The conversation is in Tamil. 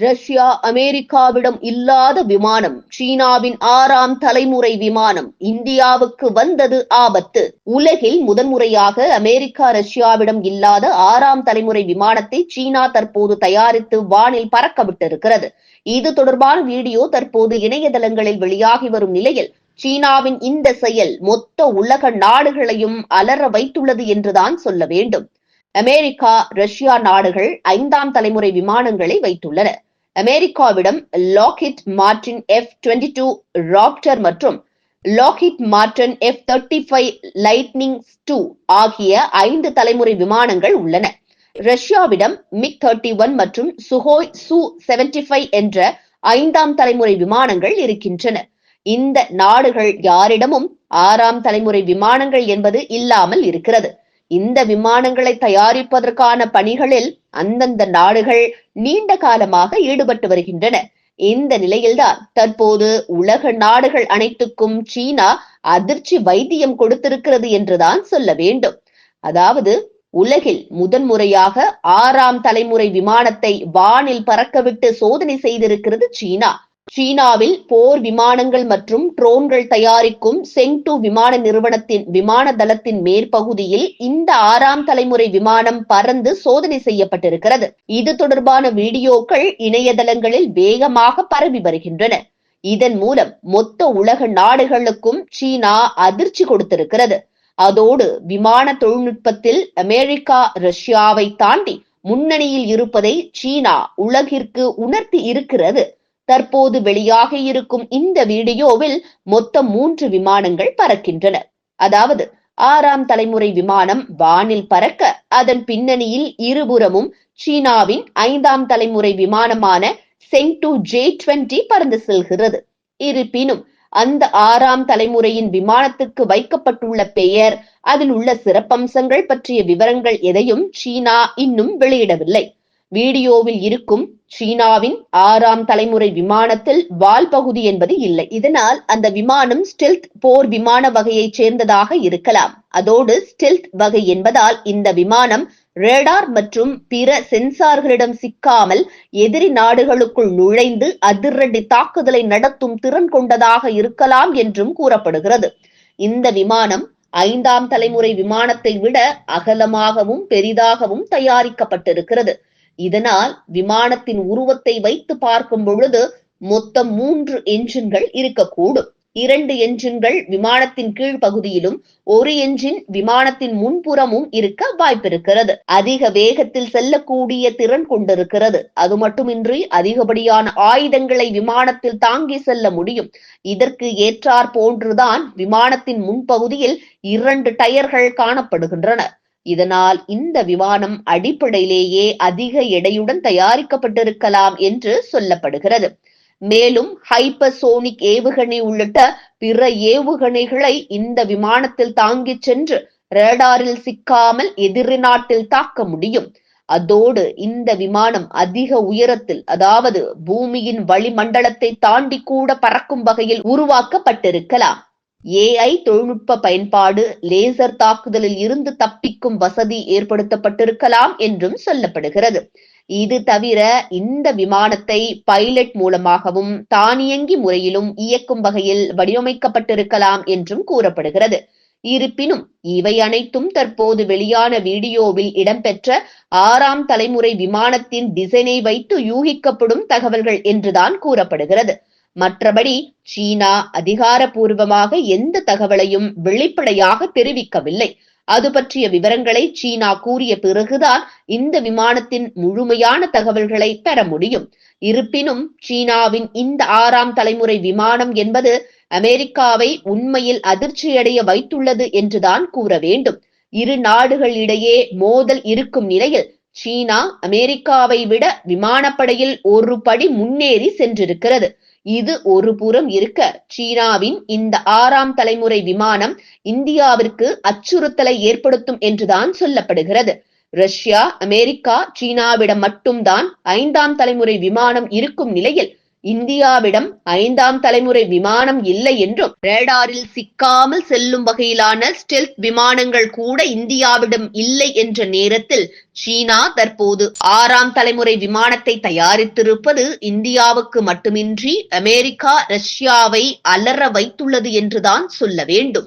ரஷ்யா அமெரிக்காவிடம் இல்லாத விமானம் சீனாவின் ஆறாம் தலைமுறை விமானம் இந்தியாவுக்கு வந்தது ஆபத்து. உலகில் முதன்முறையாக அமெரிக்கா ரஷ்யாவிடம் இல்லாத ஆறாம் தலைமுறை விமானத்தை சீனா தற்போது தயாரித்து வானில் பறக்கவிட்டிருக்கிறது. இது தொடர்பான வீடியோ தற்போது இணையதளங்களில் வெளியாகி வரும் நிலையில் சீனாவின் இந்த செயல் மொத்த உலக நாடுகளையும் அலற வைத்துள்ளது என்றுதான் சொல்ல வேண்டும். அமெரிக்கா ரஷ்யா நாடுகள் ஐந்தாம் தலைமுறை விமானங்களை வைத்துள்ளன. அமெரிக்காவிடம் Lockheed Martin F twenty two Raptor மற்றும் Lockheed Martin F thirty five Lightning two ஆகிய ஐந்து தலைமுறை விமானங்கள் உள்ளன. ரஷ்யாவிடம் மிக் தேர்ட்டி ஒன் மற்றும் சுஹோய் சு செவன்டி ஃபைவ் என்ற ஐந்தாம் தலைமுறை விமானங்கள் இருக்கின்றன. இந்த நாடுகள் யாரிடமும் ஆறாம் தலைமுறை விமானங்கள் என்பது இல்லாமல் இருக்கிறது. இந்த விமானங்களை தயாரிப்பதற்கான பணிகளில் அந்தந்த நாடுகள் நீண்ட காலமாக ஈடுபட்டு வருகின்றன. இந்த நிலையில்தான் தற்போது உலக நாடுகள் அனைத்துக்கும் சீனா அதிர்ச்சி வைத்தியம் கொடுத்திருக்கிறது என்றுதான் சொல்ல வேண்டும். அதாவது உலகில் முதன்முறையாக ஆறாம் தலைமுறை விமானத்தை வானில் பறக்கவிட்டு சோதனை செய்திருக்கிறது சீனா. சீனாவில் போர் விமானங்கள் மற்றும் ட்ரோன்கள் தயாரிக்கும் செங்டு விமான நிறுவனத்தின் விமான தளத்தின் மேற்பகுதியில் இந்த ஆறாம் தலைமுறை விமானம் பறந்து சோதனை செய்யப்பட்டிருக்கிறது. இது தொடர்பான வீடியோக்கள் இணையதளங்களில் வேகமாக பரவி வருகின்றன. இதன் மூலம் மொத்த உலக நாடுகளுக்கும் சீனா அதிர்ச்சி கொடுத்திருக்கிறது. அதோடு விமான தொழில்நுட்பத்தில் அமெரிக்கா ரஷ்யாவை தாண்டி முன்னணியில் இருப்பதை சீனா உலகிற்கு உணர்த்தி இருக்கிறது. தற்போது வெளியாக இருக்கும் இந்த வீடியோவில் மொத்தம் மூன்று விமானங்கள் பறக்கின்றன. அதாவது ஆறாம் தலைமுறை விமானம் வானில் பறக்க அதன் பின்னணியில் இருபுறமும் சீனாவின் ஐந்தாம் தலைமுறை விமானமான செங்டு ஜே டுவெண்டி பறந்து செல்கிறது. இருப்பினும் அந்த ஆறாம் தலைமுறையின் விமானத்துக்கு வைக்கப்பட்டுள்ள பெயர் அதில் உள்ள சிறப்பம்சங்கள் பற்றிய விவரங்கள் எதையும் சீனா இன்னும் வெளியிடவில்லை. வீடியோவில் இருக்கும் சீனாவின் ஆறாம் தலைமுறை விமானத்தில் வால் பகுதி என்பது இல்லை. இதனால் அந்த விமானம் ஸ்டெல்த் போர் விமான வகையைச் சேர்ந்ததாக இருக்கலாம். அதோடு ஸ்டெல்த் வகை என்பதால் இந்த விமானம் ரேடார் மற்றும் பிற சென்சார்களிடம் சிக்காமல் எதிரி நாடுகளுக்குள் நுழைந்து அதிரடி தாக்குதலை நடத்தும் திறன் கொண்டதாக இருக்கலாம் என்றும் கூறப்படுகிறது. இந்த விமானம் ஐந்தாம் தலைமுறை விமானத்தை விட அகலமாகவும் பெரிதாகவும் தயாரிக்கப்பட்டிருக்கிறது. இதனால் விமானத்தின் உருவத்தை வைத்து பார்க்கும் பொழுது மொத்தம் மூன்று என்ஜின்கள் இருக்கக்கூடும். இரண்டு என்ஜின்கள் விமானத்தின் கீழ் பகுதியிலும் ஒரு என்ஜின் விமானத்தின் முன்புறமும் இருக்க வாய்ப்பிருக்கிறது. அதிக வேகத்தில் செல்லக்கூடிய திறன் கொண்டிருக்கிறது. அது மட்டுமின்றி அதிகப்படியான ஆயுதங்களை விமானத்தில் தாங்கி செல்ல முடியும். இதற்கு ஏற்றார் போன்றுதான் விமானத்தின் முன்பகுதியில் இரண்டு டயர்கள் காணப்படுகின்றன. இதனால் இந்த விமானம் அடிப்படையிலேயே அதிக எடையுடன் தயாரிக்கப்பட்டிருக்கலாம் என்று சொல்லப்படுகிறது. மேலும் ஹைப்பர்சோனிக் ஏவுகணை உள்ளிட்ட பிற ஏவுகணைகளை இந்த விமானத்தில் தாங்கிச் சென்று ரேடாரில் சிக்காமல் எதிரி நாட்டில் தாக்க முடியும். அதோடு இந்த விமானம் அதிக உயரத்தில் அதாவது பூமியின் வளிமண்டலத்தை தாண்டி கூட பறக்கும் வகையில் உருவாக்கப்பட்டிருக்கலாம். ஏஐ தொழில்நுட்ப பயன்பாடு லேசர் தாக்குதலில் இருந்து தப்பிக்கும் வசதி ஏற்படுத்தப்பட்டிருக்கலாம் என்றும் சொல்லப்படுகிறது. இது தவிர இந்த விமானத்தை பைலட் மூலமாகவும் தானியங்கி முறையிலும் இயக்கும் வகையில் வடிவமைக்கப்பட்டிருக்கலாம் என்றும் கூறப்படுகிறது. இருப்பினும் இவை அனைத்தும் தற்போது வெளியான வீடியோவில் இடம்பெற்ற ஆறாம் தலைமுறை விமானத்தின் டிசைனை வைத்து யூகிக்கப்படும் தகவல்கள் என்றுதான் கூறப்படுகிறது. மற்றபடி சீனா அதிகாரப்பூர்வமாக எந்த தகவலையும் வெளிப்படையாக தெரிவிக்கவில்லை. அது பற்றிய விவரங்களை சீனா கூறிய பிறகுதான் இந்த விமானத்தின் முழுமையான தகவல்களை பெற முடியும். இருப்பினும் சீனாவின் இந்த ஆறாம் தலைமுறை விமானம் என்பது அமெரிக்காவை உண்மையில் அதிர்ச்சியடைய வைத்துள்ளது என்றுதான் கூற வேண்டும். இரு நாடுகளிடையே மோதல் இருக்கும் நிலையில் சீனா அமெரிக்காவை விட விமானப்படையில் ஒரு படி முன்னேறி சென்றிருக்கிறது. இது ஒரு புறம் இருக்க. சீனாவின் இந்த ஆறாம் தலைமுறை விமானம் இந்தியாவிற்கு அச்சுறுத்தலை ஏற்படுத்தும் என்றுதான் சொல்லப்படுகிறது. ரஷ்யா அமெரிக்கா சீனாவிடம் மட்டும்தான் ஐந்தாம் தலைமுறை விமானம் இருக்கும் நிலையில் இந்தியாவிடம் ஐந்தாம் தலைமுறை விமானம் இல்லை என்றும் ரேடாரில் சிக்காமல் செல்லும் வகையிலான ஸ்டெல்த் விமானங்கள் கூட இந்தியாவிடம் இல்லை என்ற நேரத்தில் சீனா தற்போது ஆறாம் தலைமுறை விமானத்தை தயாரித்திருப்பது இந்தியாவுக்கு மட்டுமின்றி அமெரிக்கா ரஷ்யாவை அலற வைத்துள்ளது என்றுதான் சொல்ல வேண்டும்.